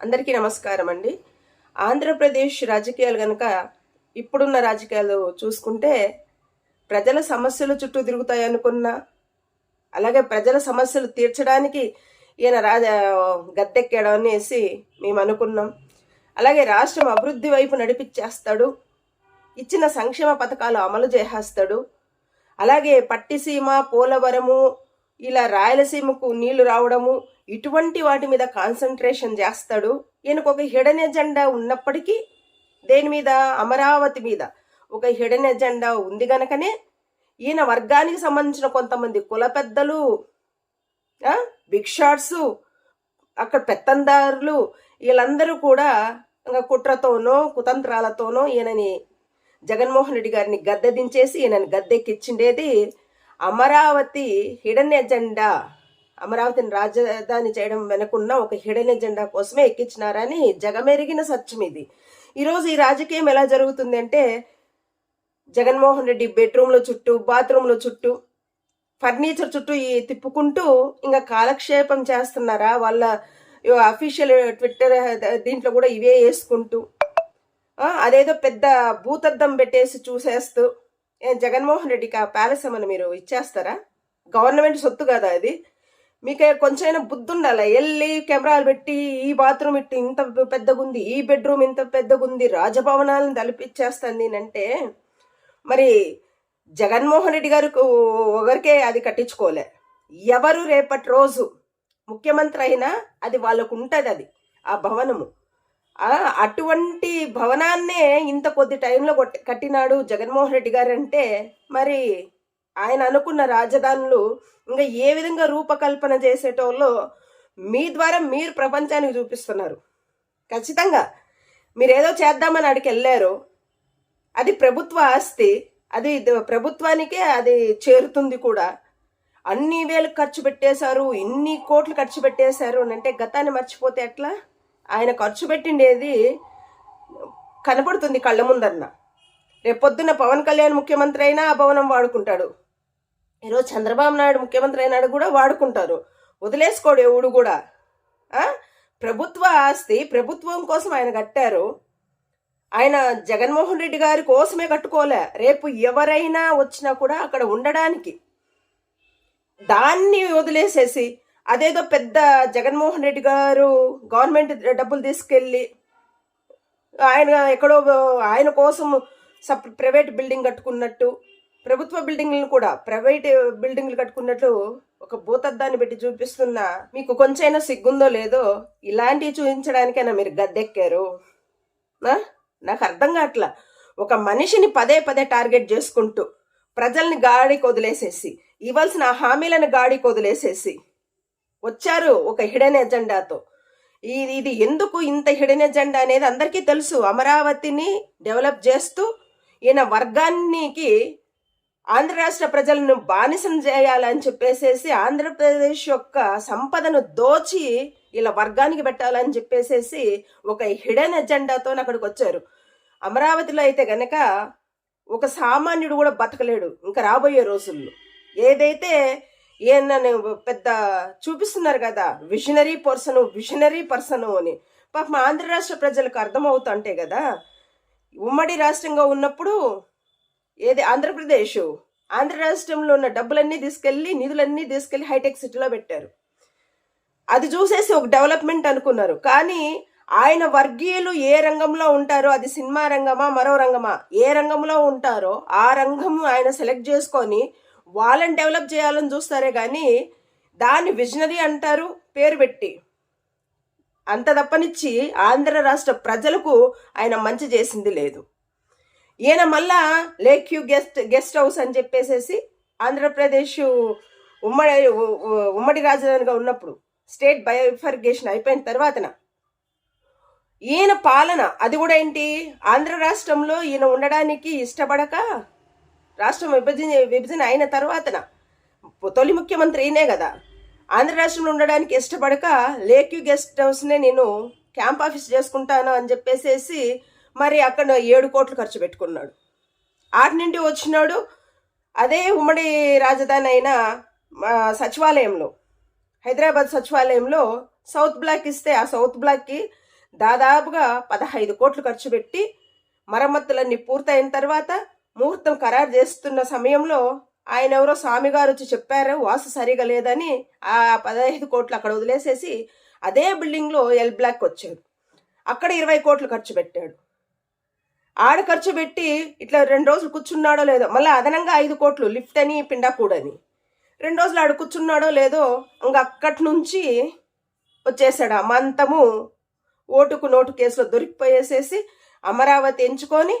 అందరికీ నమస్కారం అండి. ఆంధ్రప్రదేశ్ రాజకీయాలు కనుక ఇప్పుడున్న రాజకీయాలు చూసుకుంటే ప్రజల సమస్యల చుట్టూ తిరుగుతాయి అనుకున్న అలాగే ప్రజల సమస్యలు తీర్చడానికి ఈయన రాజ గద్దెక్కాడు అనేసి మేము అనుకున్నాం. అలాగే రాష్ట్రం అభివృద్ధి వైపు నడిపించేస్తాడు ఇచ్చిన సంక్షేమ పథకాలు అమలు చేసేస్తాడు. అలాగే పట్టిసీమ పోలవరము ఇలా రాయలసీమకు నీళ్ళు రావడము ఇటువంటి వాటి మీద కాన్సన్ట్రేషన్ చేస్తాడు. ఈయనకు ఒక హిడెన్ ఎజెండా ఉన్నప్పటికీ దేని మీద? అమరావతి మీద ఒక హిడెన్ ఎజెండా ఉంది గనకనే ఈయన వర్గానికి సంబంధించిన కొంతమంది కుల పెద్దలు ఆ, అక్కడ పెత్తందారులు వీళ్ళందరూ కూడా ఇంకా కుట్రతోనో కుతంత్రాలతోనో ఈయనని జగన్మోహన్ రెడ్డి గారిని గద్దె దించేసి ఈయనని గద్దెక్కిచ్చిండేది అమరావతి హిడెన్ ఎజెండా అమరావతిని రాజధాని చేయడం వెనుకున్న ఒక హిడెన్ ఎజెండా కోసమే ఎక్కించినారని జగమెరిగిన సత్యం ఇది. ఈరోజు ఈ రాజకీయం ఎలా జరుగుతుంది అంటే జగన్మోహన్ రెడ్డి బెడ్రూమ్ల చుట్టూ బాత్రూమ్ల చుట్టూ ఫర్నిచర్ చుట్టూ ఈ తిప్పుకుంటూ ఇంకా కాలక్షేపం చేస్తున్నారా? వాళ్ళ అఫీషియల్ ట్విట్టర్ దీంట్లో కూడా ఇవే వేసుకుంటూ అదేదో పెద్ద భూతద్దం పెట్టేసి చూసేస్తూ ఏ జగన్మోహన్ రెడ్డికి ఆ ప్యాలెస్ ఏమైనా మీరు ఇచ్చేస్తారా? గవర్నమెంట్ సొత్తు కదా అది మీకు కొంచెమైనా బుద్ధి ఉండాలి వెళ్ళి కెమెరాలు పెట్టి ఈ బాత్రూమ్ ఇట్టి ఇంత పెద్దగుంది ఈ బెడ్రూమ్ ఇంత పెద్దగుంది రాజభవనాలను తలపిచ్చేస్తుంది అంటే మరి జగన్మోహన్ రెడ్డి గారు ఒకరికే అది కట్టించుకోలే. ఎవరు రేపటి రోజు ముఖ్యమంత్రి అయినా అది వాళ్ళకు ఉంటుంది అది ఆ భవనము. అటువంటి భవనాన్నే ఇంత కొద్ది టైంలో కొట్టి- కట్టినాడు జగన్మోహన్ రెడ్డి గారు అంటే మరి ఆయన అనుకున్న రాజధానులు ఇంకా ఏ విధంగా రూపకల్పన చేసేటోళ్ళో మీ ద్వారా మీరు ప్రపంచానికి చూపిస్తున్నారు. ఖచ్చితంగా. మీరు ఏదో చేద్దామని అడిగి వెళ్ళారు. అది ప్రభుత్వ ఆస్తి. అది ప్రభుత్వానికే అది చేరుతుంది కూడా. అన్ని వేలు ఖర్చు పెట్టేశారు ఇన్ని కోట్లు ఖర్చు పెట్టేశారు అని అంటే గతాన్ని మర్చిపోతే ఎట్లా? ఆయన ఖర్చు పెట్టిండేది కనపడుతుంది కళ్ళ ముందన్న. రేపొద్దున పవన్ కళ్యాణ్ ముఖ్యమంత్రి అయినా ఆ భవనం వాడుకుంటాడు. ఈరోజు చంద్రబాబు నాయుడు ముఖ్యమంత్రి అయినాడు కూడా వాడుకుంటారు. వదిలేసుకోడు ఎవడు కూడా. ప్రభుత్వ ఆస్తి ప్రభుత్వం కోసం ఆయన కట్టారు. ఆయన జగన్మోహన్ రెడ్డి గారి కోసమే కట్టుకోలే. రేపు ఎవరైనా వచ్చినా కూడా అక్కడ ఉండడానికి దాన్ని వదిలేసేసి అదేదో పెద్ద జగన్మోహన్ రెడ్డి గారు గవర్నమెంట్ డబ్బులు తీసుకెళ్ళి ఆయన ఎక్కడో ఆయన కోసం సప్ ప్రైవేట్ బిల్డింగ్ కట్టుకున్నట్టు ప్రభుత్వ బిల్డింగ్లను కూడా ప్రైవేట్ బిల్డింగ్లు కట్టుకున్నట్లు ఒక భూతద్దాన్ని పెట్టి చూపిస్తున్న మీకు కొంచెమైనా సిగ్గుందో లేదో ఇలాంటివి చూపించడానికైనా మీరు గద్దెక్కారు. నాకు అర్థం కావట్లా. ఒక మనిషిని పదే పదే టార్గెట్ చేసుకుంటూ ప్రజల్ని గాడికి వదిలేసేసి ఇవ్వాల్సిన హామీలను గాడికి వదిలేసేసి వచ్చారు ఒక హిడెన్ ఎజెండాతో. ఇది ఇది ఎందుకు ఇంత హిడెన్ ఎజెండా అనేది అందరికీ తెలుసు. అమరావతిని డెవలప్ చేస్తూ ఈయన వర్గానికి ఆంధ్ర రాష్ట్ర ప్రజలను బానిసం చేయాలని చెప్పేసేసి ఆంధ్రప్రదేశ్ యొక్క సంపదను దోచి ఇలా వర్గానికి పెట్టాలని చెప్పేసేసి ఒక హిడెన్ ఎజెండాతో అక్కడికి వచ్చారు. అమరావతిలో అయితే గనక ఒక సామాన్యుడు కూడా బతకలేడు. ఇంకా రాబోయే రోజుల్లో. ఏదైతే ఈయన పెద్ద చూపిస్తున్నారు కదా విజనరీ పర్సన్ విజనరీ పర్సన్ అని. పాపం ఆంధ్ర రాష్ట్ర ప్రజలకు అర్థమవుతుంటే కదా ఉమ్మడి రాష్ట్రంగా ఉన్నప్పుడు ఏది ఆంధ్రప్రదేశ్ ఆంధ్ర రాష్ట్రంలో ఉన్న డబ్బులన్నీ తీసుకెళ్ళి నిధులన్నీ తీసుకెళ్ళి హైటెక్ సిటీలో పెట్టారు. అది చూసేసి ఒక డెవలప్మెంట్ అనుకున్నారు. కానీ ఆయన వర్గీయులు ఏ రంగంలో ఉంటారో అది సినిమా రంగమా మరో రంగమా ఏ రంగంలో ఉంటారో ఆ రంగం ఆయన సెలెక్ట్ చేసుకొని వాళ్ళని డెవలప్ చేయాలని చూస్తారే కానీ దాన్ని విజనరీ అంటారు పేరు పెట్టి. అంత తప్పనిచ్చి ఆంధ్ర రాష్ట్ర ప్రజలకు ఆయన మంచి చేసింది లేదు. ఈయన మళ్ళా lake view guest guest house అని చెప్పేసేసి ఆంధ్రప్రదేశ్ ఉమ్మడి ఉమ్మడి రాజధానిగా ఉన్నప్పుడు స్టేట్ బయోఫర్గేషన్ అయిపోయిన తర్వాతన ఈయన పాలన అది కూడా ఏంటి? ఆంధ్ర రాష్ట్రంలో ఈయన ఉండడానికి ఇష్టపడక రాష్ట్రం విభజన విభజన అయిన తర్వాతన తొలి ముఖ్యమంత్రి ఈయనే కదా ఆంధ్ర రాష్ట్రంలో ఉండడానికి ఇష్టపడక లేక్ యూ గెస్ట్ హౌస్నే నేను క్యాంప్ ఆఫీస్ చేసుకుంటాను అని చెప్పేసేసి మరి అక్కడ ఏడు కోట్లు ఖర్చు పెట్టుకున్నాడు. ఆటి నుండి వచ్చినాడు అదే ఉమ్మడి రాజధాని అయిన సచివాలయంలో. హైదరాబాద్ సచివాలయంలో సౌత్ బ్లాక్ ఇస్తే ఆ సౌత్ బ్లాక్కి దాదాపుగా పదహైదు కోట్లు ఖర్చు పెట్టి మరమ్మతులన్నీ పూర్తయిన తర్వాత ముహూర్తం ఖరారు చేస్తున్న సమయంలో ఆయన ఎవరో స్వామి గారు వచ్చి చెప్పారు వాసు సరిగా లేదని ఆ పదహైదు కోట్లు అక్కడ వదిలేసేసి అదే బిల్డింగ్లో ఎల్ బ్లాక్ వచ్చాడు. అక్కడ ఇరవై కోట్లు ఖర్చు పెట్టాడు. ఆడ ఖర్చు పెట్టి ఇట్లా రెండు రోజులు కూర్చున్నాడో లేదో మళ్ళీ అదనంగా ఐదు కోట్లు లిఫ్ట్ అని పిండాకూడని రెండు రోజులు ఆడు కూర్చున్నాడో లేదో ఇంక అక్కడి నుంచి వచ్చేసాడు ఆ మంతము ఓటుకు నోటు కేసులో దొరికిపోయేసేసి అమరావతి ఎంచుకొని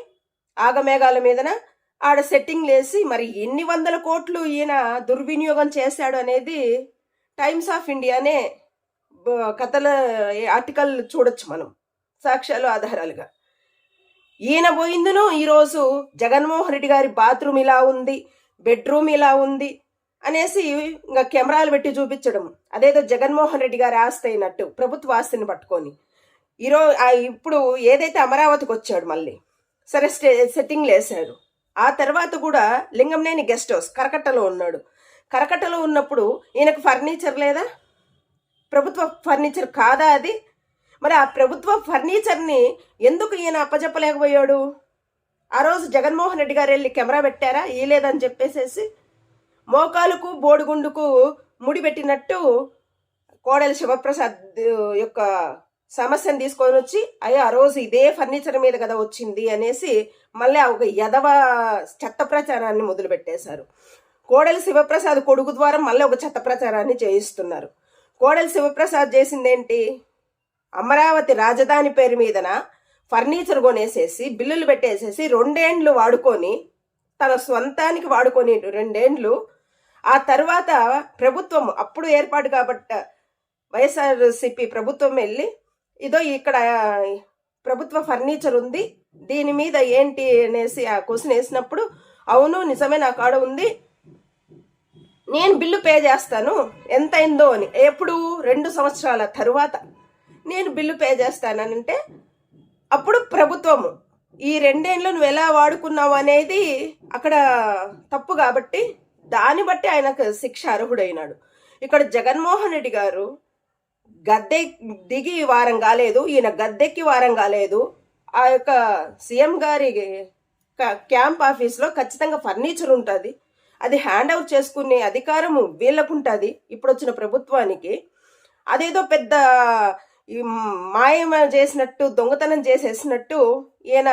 ఆగమేఘాల మీదన ఆడ సెట్టింగ్ లేసి మరి ఎన్ని వందల కోట్లు ఈయన దుర్వినియోగం చేశాడు అనేది టైమ్స్ ఆఫ్ ఇండియానే కథల ఆర్టికల్ చూడొచ్చు మనం సాక్ష్యాలు ఆధారాలుగా. ఈయన పోయిందును ఈరోజు జగన్మోహన్ రెడ్డి గారి బాత్రూమ్ ఇలా ఉంది బెడ్రూమ్ ఇలా ఉంది అనేసి ఇంకా కెమెరాలు పెట్టి చూపించడం. అదేదో జగన్మోహన్ రెడ్డి గారి ఆస్తి అయినట్టు ప్రభుత్వ ఆస్తిని పట్టుకొని. ఈరోజు ఇప్పుడు ఏదైతే అమరావతికి వచ్చాడు మళ్ళీ సరే స్టే సెట్టింగ్లు వేశాడు ఆ తర్వాత కూడా లింగంనేని గెస్ట్ హౌస్ కరకట్టలో ఉన్నాడు. కరకట్టలో ఉన్నప్పుడు ఈయనకు ఫర్నిచర్ లేదా? ప్రభుత్వ ఫర్నిచర్ కాదా అది? మరి ఆ ప్రభుత్వ ఫర్నిచర్ని ఎందుకు ఈయన అప్పజెప్పలేకపోయాడు? ఆ రోజు జగన్మోహన్ రెడ్డి గారు వెళ్ళి కెమెరా పెట్టారా? ఈ లేదని చెప్పేసేసి? మోకాలుకు బోడిగుండుకు ముడి పెట్టినట్టు కోడలి శివప్రసాద్ యొక్క సమస్యను తీసుకొని వచ్చి అయ్యో ఆ రోజు ఇదే ఫర్నిచర్ మీద కదా వచ్చింది అనేసి మళ్ళీ ఒక యదవ చెత్త ప్రచారాన్ని మొదలుపెట్టేశారు. కోడలి శివప్రసాద్ కొడుకు ద్వారా మళ్ళీ ఒక చెత్త ప్రచారాన్ని చేయిస్తున్నారు. కోడలి శివప్రసాద్ చేసిందేంటి? అమరావతి రాజధాని పేరు మీదన ఫర్నిచర్ కొనేసేసి బిల్లులు పెట్టేసేసి రెండేండ్లు వాడుకొని తన సొంతానికి వాడుకొని రెండేండ్లు. ఆ తర్వాత ప్రభుత్వం అప్పుడు ఏర్పాటు కాబట్ట వైఎస్ఆర్సిపి ప్రభుత్వం వెళ్ళి ఇదో ఇక్కడ ప్రభుత్వ ఫర్నిచర్ ఉంది. దీని మీద ఏంటి అనేసి ఆ క్వశ్చన్ వేసినప్పుడు అవును నిజమే నా కాడ ఉంది. నేను బిల్లు పే చేస్తాను. ఎంత అయిందో అని. ఎప్పుడు? రెండు సంవత్సరాల తరువాత నేను బిల్లు పే చేస్తానంటే అప్పుడు ప్రభుత్వము ఈ రెండేళ్ళు నువ్వు ఎలా వాడుకున్నావు అనేది అక్కడ తప్పు కాబట్టి దాన్ని బట్టి ఆయనకు శిక్ష అర్హుడైనాడు. ఇక్కడ జగన్మోహన్ రెడ్డి గారు గద్దె దిగి వారం కాలేదు ఈయన గద్దెక్కి వారం కాలేదు. ఆ యొక్క సీఎం గారి క- క్యాంప్ ఆఫీస్లో ఖచ్చితంగా ఫర్నిచర్ ఉంటుంది. అది హ్యాండ్ అవుట్ చేసుకునే అధికారము వీళ్ళకు ఉంటుంది ఇప్పుడు వచ్చిన ప్రభుత్వానికి. అదేదో పెద్ద మాయమ చేసినట్టు దొంగతనం చేసేసినట్టు ఈయన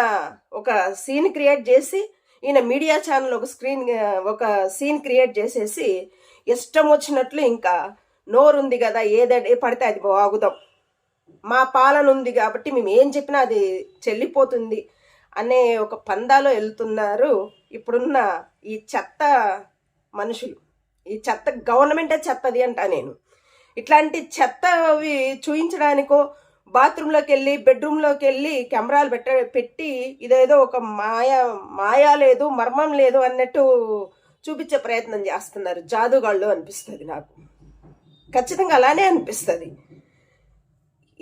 ఒక సీన్ క్రియేట్ చేసి ఈయన మీడియా ఛానల్ ఒక స్క్రీన్ ఒక సీన్ క్రియేట్ చేసేసి ఇష్టం వచ్చినట్లు ఇంకా నోరుంది కదా ఏదైతే పడితే అది వాగుదాం మా పాలన ఉంది కాబట్టి మేము ఏం చెప్పినా అది చెల్లిపోతుంది అనే ఒక పందాలో వెళ్తున్నారు ఇప్పుడున్న ఈ చెత్త మనుషులు. ఈ చెత్త గవర్నమెంటే చెత్తది అంటా నేను. ఇట్లాంటి చెత్త అవి చూయించడానికో బాత్రూంలోకి వెళ్ళి బెడ్రూమ్లోకి వెళ్ళి కెమెరాలు పెట్ట పెట్టి ఇదేదో ఒక మాయ మాయా లేదు మర్మం లేదు అన్నట్టు చూపించే ప్రయత్నం చేస్తున్నారు. జాదుగాళ్ళు అనిపిస్తుంది నాకు. ఖచ్చితంగా అలానే అనిపిస్తుంది.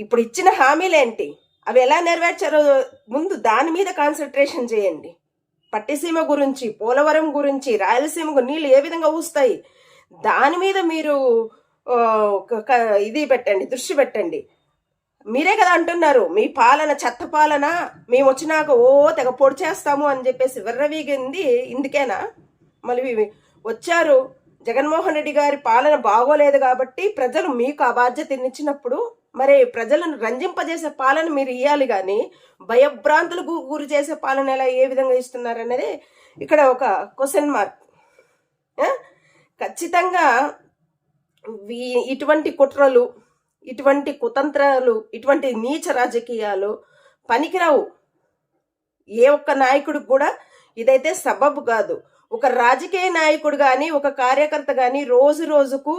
ఇప్పుడు ఇచ్చిన హామీలేంటి? అవి ఎలా నెరవేర్చారో ముందు దాని మీద కాన్సన్ట్రేషన్ చేయండి. పట్టిసీమ గురించి పోలవరం గురించి రాయలసీమకు నీళ్ళు ఏ విధంగా ఊస్తాయి? దాని మీద మీరు ఇది పెట్టండి దృష్టి పెట్టండి. మీరే కదా అంటున్నారు మీ పాలన చెత్త పాలన మేము వచ్చినాక ఓ తెగ పొడి చేస్తాము అని చెప్పేసి విర్రవీగింది ఇందుకేనా? మళ్ళీ వచ్చారు జగన్మోహన్ రెడ్డి గారి పాలన బాగోలేదు కాబట్టి ప్రజలు మీకు ఆ బాధ్యతనిచ్చినప్పుడు మరి ప్రజలను రంజింపజేసే పాలన మీరు ఇవ్వాలి కానీ భయభ్రాంతులకు గురి చేసే పాలన ఎలా ఏ విధంగా ఇస్తున్నారు అనేది ఇక్కడ ఒక క్వశ్చన్ మార్క్. ఖచ్చితంగా వీ- ఇటువంటి కుట్రలు ఇటువంటి కుతంత్రాలు ఇటువంటి నీచ రాజకీయాలు పనికిరావు. ఏ ఒక్క నాయకుడికి కూడా ఇదైతే సబబు కాదు. ఒక రాజకీయ నాయకుడు కానీ ఒక కార్యకర్త కానీ రోజు రోజుకు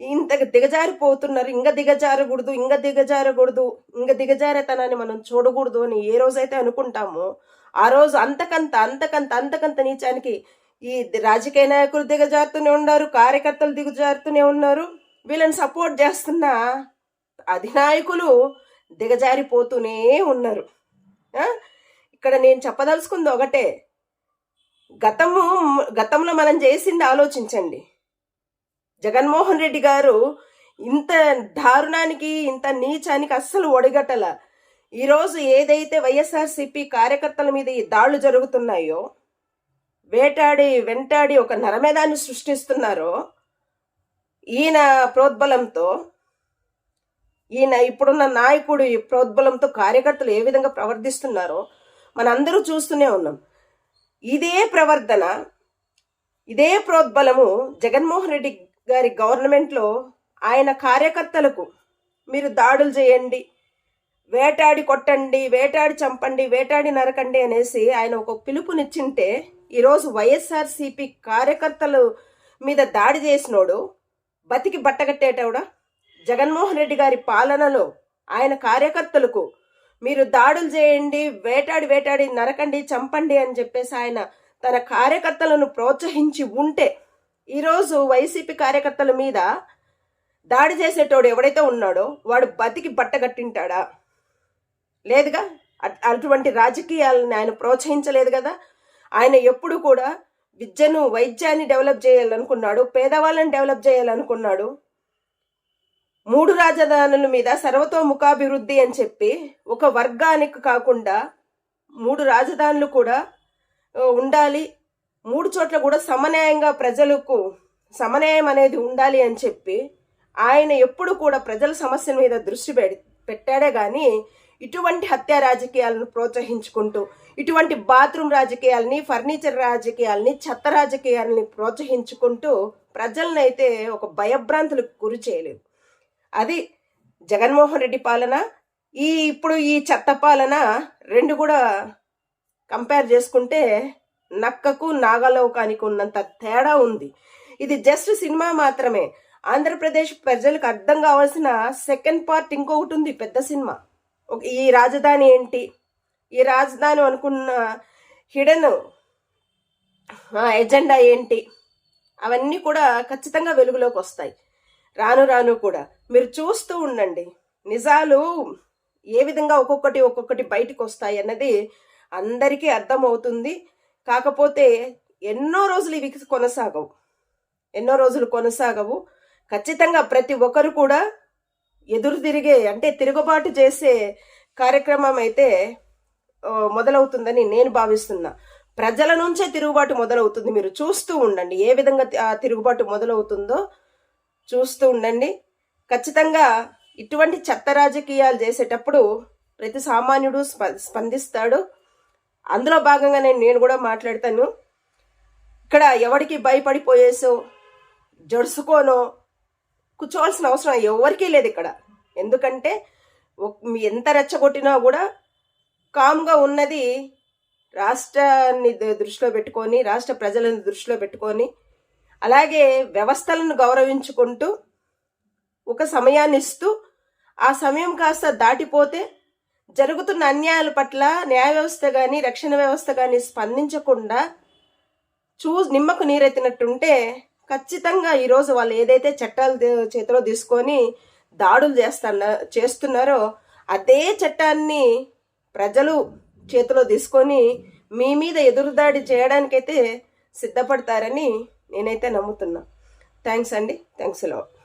ఇంత దిగజారిపోతున్నారు. ఇంకా దిగజారకూడదు ఇంకా దిగజారకూడదు ఇంకా దిగజారేతనాన్ని మనం చూడకూడదు అని ఏ రోజైతే అనుకుంటామో ఆ రోజు అంతకంత అంతకంత అంతకంత నీచానికి ఈ రాజకీయ నాయకులు దిగజారుతూనే ఉన్నారు కార్యకర్తలు దిగజారుతూనే ఉన్నారు. వీళ్ళని సపోర్ట్ చేస్తున్న అధినాయకులు దిగజారిపోతూనే ఉన్నారు. ఇక్కడ నేను చెప్పదలుచుకుంది ఒకటే. గతము గతంలో మనం చేసింది ఆలోచించండి. జగన్మోహన్ రెడ్డి గారు ఇంత దారుణానికి ఇంత నీచానికి అస్సలు ఒడిగట్టల. ఈరోజు ఏదైతే వైఎస్ఆర్సీపీ కార్యకర్తల మీద ఈ దాడులు జరుగుతున్నాయో వేటాడి వెంటాడి ఒక నరమేధాన్ని సృష్టిస్తున్నారో ఈయన ప్రోద్బలంతో ఈయన ఇప్పుడున్న నాయకుడు ఈ ప్రోద్బలంతో కార్యకర్తలు ఏ విధంగా ప్రవర్తిస్తున్నారో మనందరూ చూస్తూనే ఉన్నాం. ఇదే ప్రవర్తన ఇదే ప్రోద్బలము జగన్మోహన్ రెడ్డి గారి గవర్నమెంట్లో ఆయన కార్యకర్తలకు మీరు దాడులు చేయండి వేటాడి కొట్టండి వేటాడి చంపండి వేటాడి నరకండి అనేసి ఆయన ఒక పిలుపునిచ్చింటే ఈరోజు వైఎస్ఆర్సీపీ కార్యకర్తలు మీద దాడి చేసినోడు బతికి బట్టగట్టేటవుడా జగన్మోహన్ రెడ్డి గారి పాలనలో ఆయన కార్యకర్తలకు మీరు దాడులు చేయండి వేటాడి వేటాడి నరకండి చంపండి అని చెప్పేసి ఆయన తన కార్యకర్తలను ప్రోత్సహించి ఉంటే ఈరోజు వైసీపీ కార్యకర్తల మీద దాడి చేసేటోడు ఎవడైతే ఉన్నాడో వాడు బతికి బట్టగట్టింటాడా లేదుగా? అట్- అటువంటి రాజకీయాలను ఆయన ప్రోత్సహించలేదు కదా? ఆయన ఎప్పుడు కూడా విద్యను వైద్యాన్ని డెవలప్ చేయాలనుకున్నాడు పేదవాళ్ళని డెవలప్ చేయాలనుకున్నాడు. మూడు రాజధానుల మీద సర్వతోముఖాభివృద్ధి అని చెప్పి ఒక వర్గానికి కాకుండా మూడు రాజధానులు కూడా ఉండాలి. మూడు చోట్ల కూడా సమన్యాయంగా ప్రజలకు సమన్యాయం అనేది ఉండాలి అని చెప్పి ఆయన ఎప్పుడు కూడా ప్రజల సమస్యల మీద దృష్టి పెడి పెట్టాడే కానీ ఇటువంటి హత్య రాజకీయాలను ప్రోత్సహించుకుంటూ ఇటువంటి బాత్రూమ్ రాజకీయాలని ఫర్నిచర్ రాజకీయాలని చెత్త రాజకీయాలని ప్రోత్సహించుకుంటూ ప్రజలనైతే అయితే ఒక భయభ్రాంతులకు గురి చేయలేదు. అది జగన్మోహన్ రెడ్డి పాలన ఈ ఇప్పుడు ఈ చెత్త పాలన రెండు కూడా కంపేర్ చేసుకుంటే నక్కకు నాగలోకానికి ఉన్నంత తేడా ఉంది. ఇది జస్ట్ సినిమా మాత్రమే. ఆంధ్రప్రదేశ్ ప్రజలకు అర్థం కావాల్సిన సెకండ్ పార్ట్ ఇంకొకటి ఉంది పెద్ద సినిమా. ఈ రాజధాని ఏంటి? ఈ రాజధాని అనుకున్న హిడెన్ ఎజెండా ఏంటి? అవన్నీ కూడా ఖచ్చితంగా వెలుగులోకి వస్తాయి. రాను రాను కూడా. మీరు చూస్తూ ఉండండి. నిజాలు ఏ విధంగా ఒక్కొక్కటి ఒక్కొక్కటి బయటకు వస్తాయి అన్నది అందరికీ అర్థమవుతుంది. కాకపోతే ఎన్నో రోజులు ఇవి కొనసాగవు. ఎన్నో రోజులు కొనసాగవు. ఖచ్చితంగా ప్రతి ఒక్కరు కూడా ఎదురు తిరిగే అంటే తిరుగుబాటు చేసే కార్యక్రమం అయితే మొదలవుతుందని నేను భావిస్తున్నా. ప్రజల నుంచే తిరుగుబాటు మొదలవుతుంది. మీరు చూస్తూ ఉండండి. ఏ విధంగా తిరుగుబాటు మొదలవుతుందో చూస్తూ ఉండండి. ఖచ్చితంగా ఇటువంటి చెత్త రాజకీయాలు చేసేటప్పుడు ప్రతి సామాన్యుడు స్ప స్పందిస్తాడు. అందులో భాగంగా నేను నేను కూడా మాట్లాడతాను. ఇక్కడ ఎవరికి భయపడిపోయేసో జడుసుకోనో కూర్చోవాల్సిన అవసరం ఎవరికీ లేదు ఇక్కడ. ఎందుకంటే మీ ఎంత రెచ్చగొట్టినా కూడా కామ్గా ఉన్నది రాష్ట్రాన్ని దృష్టిలో పెట్టుకొని రాష్ట్ర ప్రజలను దృష్టిలో పెట్టుకొని అలాగే వ్యవస్థలను గౌరవించుకుంటూ ఒక సమయాన్ని ఇస్తూ ఆ సమయం కాస్త దాటిపోతే జరుగుతున్న అన్యాయాల పట్ల న్యాయ వ్యవస్థ కానీ రక్షణ వ్యవస్థ కానీ స్పందించకుండా చూ నిమ్మకు నీరెత్తినట్టుంటే ఖచ్చితంగా ఈరోజు వాళ్ళు ఏదైతే చట్టాలు చేతిలో తీసుకొని దాడులు చేస్తున్న చేస్తున్నారో అదే చట్టాన్ని ప్రజలు చేతిలో తీసుకొని మీ మీద ఎదురుదాడి చేయడానికైతే సిద్ధపడతారని నేనైతే నమ్ముతున్నా. థ్యాంక్స్ అండి. Thanks lot.